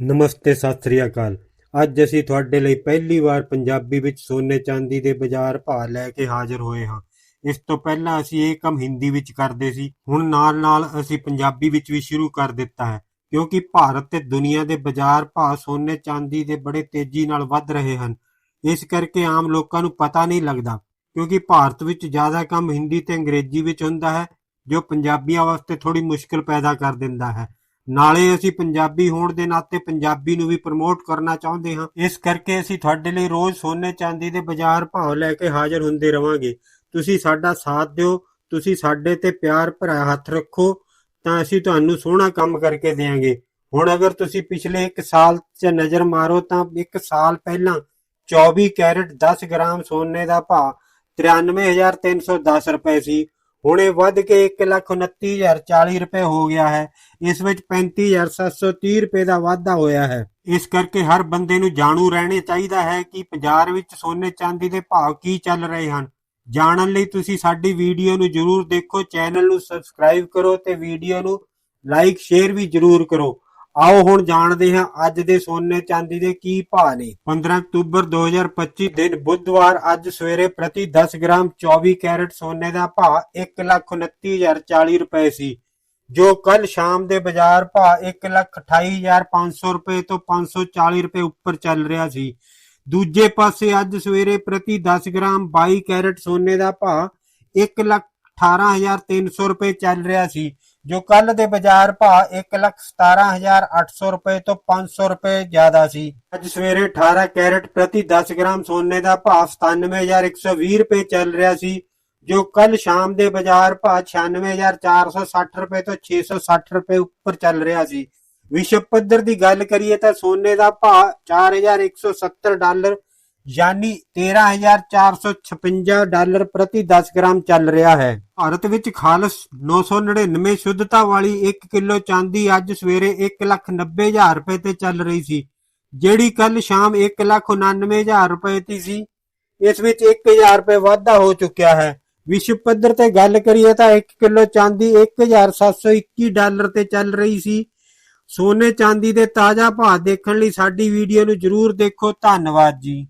ਨਮਸਤੇ, ਸਤਿ ਸ੍ਰੀ ਅਕਾਲ। ਅੱਜ ਅਸੀਂ ਤੁਹਾਡੇ ਲਈ ਪਹਿਲੀ ਵਾਰ ਪੰਜਾਬੀ ਵਿੱਚ ਸੋਨੇ ਚਾਂਦੀ ਦੇ ਬਾਜ਼ਾਰ ਭਾਅ ਲੈ ਕੇ ਹਾਜ਼ਰ ਹੋਏ ਹਾਂ। ਇਸ ਤੋਂ ਪਹਿਲਾਂ ਅਸੀਂ ਇਹ ਕੰਮ ਹਿੰਦੀ ਵਿੱਚ ਕਰਦੇ ਸੀ। ਹੁਣ ਨਾਲ-ਨਾਲ ਅਸੀਂ ਪੰਜਾਬੀ ਵਿੱਚ ਵੀ ਸ਼ੁਰੂ ਕਰ ਦਿੱਤਾ ਹੈ, ਕਿਉਂਕਿ ਭਾਰਤ ਤੇ ਦੁਨੀਆ ਦੇ ਬਾਜ਼ਾਰ ਭਾਅ ਸੋਨੇ ਚਾਂਦੀ ਦੇ ਬੜੇ ਤੇਜ਼ੀ ਨਾਲ ਵੱਧ ਰਹੇ ਹਨ। ਇਸ ਕਰਕੇ ਆਮ ਲੋਕਾਂ ਨੂੰ ਪਤਾ ਨਹੀਂ ਲੱਗਦਾ, ਕਿਉਂਕਿ ਭਾਰਤ ਵਿੱਚ ਜ਼ਿਆਦਾ ਕੰਮ ਹਿੰਦੀ ਤੇ ਅੰਗਰੇਜ਼ੀ ਵਿੱਚ ਹੁੰਦਾ ਹੈ, ਜੋ ਪੰਜਾਬੀਆਂ ਵਾਸਤੇ ਥੋੜੀ ਮੁਸ਼ਕਲ ਪੈਦਾ ਕਰ ਦਿੰਦਾ ਹੈ। ਨਾਲੇ ਅਸੀਂ ਪੰਜਾਬੀ ਹੋਣ ਦੇ ਨਾਤੇ ਪੰਜਾਬੀ ਨੂੰ ਵੀ ਪ੍ਰਮੋਟ ਕਰਨਾ ਚਾਹੁੰਦੇ ਹਾਂ। ਇਸ ਕਰਕੇ ਅਸੀਂ ਤੁਹਾਡੇ ਲਈ ਰੋਜ਼ ਸੋਨੇ ਚਾਂਦੀ ਦੇ ਬਾਜ਼ਾਰ ਭਾਅ ਲੈ ਕੇ ਹਾਜ਼ਰ ਹੁੰਦੇ ਰਵਾਂਗੇ। ਤੁਸੀਂ ਸਾਡਾ ਸਾਥ ਦਿਓ, ਤੁਸੀਂ ਸਾਡੇ ਤੇ ਪਿਆਰ ਭਰਾ ਹੱਥ ਰੱਖੋ, ਤਾਂ ਅਸੀਂ ਤੁਹਾਨੂੰ ਸੋਹਣਾ ਕੰਮ ਕਰਕੇ ਦੇਵਾਂਗੇ। ਹੁਣ ਅਗਰ ਤੁਸੀਂ ਪਿਛਲੇ 1 ਸਾਲ 'ਚ ਨਜ਼ਰ ਮਾਰੋ ਤਾਂ 1 ਸਾਲ ਪਹਿਲਾਂ 24 ਕੈਰਟ 10 ਗ੍ਰਾਮ ਸੋਨੇ ਦਾ ਭਾਅ 93310 ਰੁਪਏ ਸੀ। ਹੁਣ ਇਹ ਵੱਧ ਕੇ 129040 ਰੁਪਏ ਹੋ ਗਿਆ ਹੈ। ਇਸ ਵਿੱਚ 35730 ਰੁਪਏ ਦਾ ਵਾਧਾ ਹੋਇਆ ਹੈ। ਇਸ ਕਰਕੇ ਹਰ ਬੰਦੇ ਨੂੰ ਜਾਣੂ ਰਹਿਣੇ ਚਾਹੀਦਾ ਹੈ ਕਿ ਬਾਜ਼ਾਰ ਵਿੱਚ ਸੋਨੇ ਚਾਂਦੀ ਦੇ ਭਾਅ ਕੀ ਚੱਲ ਰਹੇ ਹਨ। ਜਾਣਨ ਲਈ ਤੁਸੀਂ ਸਾਡੀ ਵੀਡੀਓ ਨੂੰ ਜਰੂਰ ਦੇਖੋ, ਚੈਨਲ ਨੂੰ ਸਬਸਕ੍ਰਾਈਬ ਕਰੋ ਤੇ ਵੀਡੀਓ ਨੂੰ ਲਾਈਕ, ਸ਼ੇਅਰ ਵੀ ਜਰੂਰ ਕਰੋ। ਆਓ ਹੁਣ ਜਾਣਦੇ ਹਾਂ ਅੱਜ ਦੇ ਸੋਨੇ ਚਾਂਦੀ ਦੇ ਕੀ ਭਾਅ ਨੇ। 15 ਅਕਤੂਬਰ 2025 ਦਿਨ ਬੁੱਧਵਾਰ ਅੱਜ ਸਵੇਰੇ ਪ੍ਰਤੀ 10 ਗ੍ਰਾਮ 24 ਕੈਰਟ ਸੋਨੇ ਦਾ ਭਾਅ 129040 ਰੁਪਏ ਸੀ, ਜੋ ਕੱਲ ਸ਼ਾਮ ਦੇ ਬਾਜ਼ਾਰ ਭਾਅ 128500 ਰੁਪਏ ਤੋਂ 540 ਰੁਪਏ ਉੱਪਰ ਚੱਲ ਰਿਹਾ ਸੀ। ਦੂਜੇ ਪਾਸੇ ਅੱਜ ਸਵੇਰੇ ਪ੍ਰਤੀ 10 ਗ੍ਰਾਮ 22 ਕੈਰਟ ਸੋਨੇ ਦਾ ਭਾਅ 118300 ਰੁਪਏ ਚੱਲ ਰਿਹਾ ਸੀ ਜੋ ਕੱਲ ਦੇ ਬਾਜ਼ਾਰ ਭਾਅ 117800 ਰੁਪਏ ਤੋਂ 500 ਰੁਪਏ ਜ਼ਿਆਦਾ ਸੀ। ਅੱਜ ਸਵੇਰੇ 18 ਕੈਰਟ ਪ੍ਰਤੀ 10 ਗ੍ਰਾਮ ਸੋਨੇ ਦਾ ਭਾਅ 97120 ਰੁਪਏ ਚੱਲ ਰਿਹਾ ਸੀ, ਜੋ ਕੱਲ ਸ਼ਾਮ ਦੇ ਬਾਜ਼ਾਰ ਭਾਅ 96460 ਰੁਪਏ ਤੋਂ 660 ਰੁਪਏ ਉੱਪਰ ਚੱਲ ਰਿਹਾ ਸੀ। ਵਿਸ਼ਵ ਪੱਧਰ ਦੀ ਗੱਲ ਕਰੀਏ ਤਾਂ ਸੋਨੇ ਦਾ ਭਾਅ 4170 ਡਾਲਰ ਯਾਨੀ 13456 ਡਾਲਰ ਪ੍ਰਤੀ 10 ਗ੍ਰਾਮ ਚੱਲ ਰਿਹਾ ਹੈ। ਭਾਰਤ ਵਿੱਚ ਖਾਲਸ 999 ਸ਼ੁੱਧਤਾ ਵਾਲੀ 1 ਕਿਲੋ ਚਾਂਦੀ ਅੱਜ ਸਵੇਰੇ 190000 ਰੁਪਏ ਤੇ ਚੱਲ ਰਹੀ ਸੀ, ਜਿਹੜੀ ਕੱਲ ਸ਼ਾਮ 199000 ਰੁਪਏ ਤੇ ਸੀ। ਇਸ ਵਿੱਚ 1000 ਰੁਪਏ ਵਾਧਾ ਹੋ ਚੁੱਕਿਆ ਹੈ। ਵਿਸ਼ਵ ਪੱਧਰ ਤੇ ਗੱਲ ਕਰੀਏ ਤਾਂ 1 ਕਿਲੋ ਚਾਂਦੀ 1721 ਡਾਲਰ ਤੇ ਚੱਲ ਰਹੀ ਸੀ। ਸੋਨੇ ਚਾਂਦੀ ਦੇ ਤਾਜ਼ਾ ਭਾਅ ਦੇਖਣ ਲਈ ਸਾਡੀ ਵੀਡੀਓ ਨੂੰ ਜਰੂਰ ਦੇਖੋ। ਧੰਨਵਾਦ ਜੀ।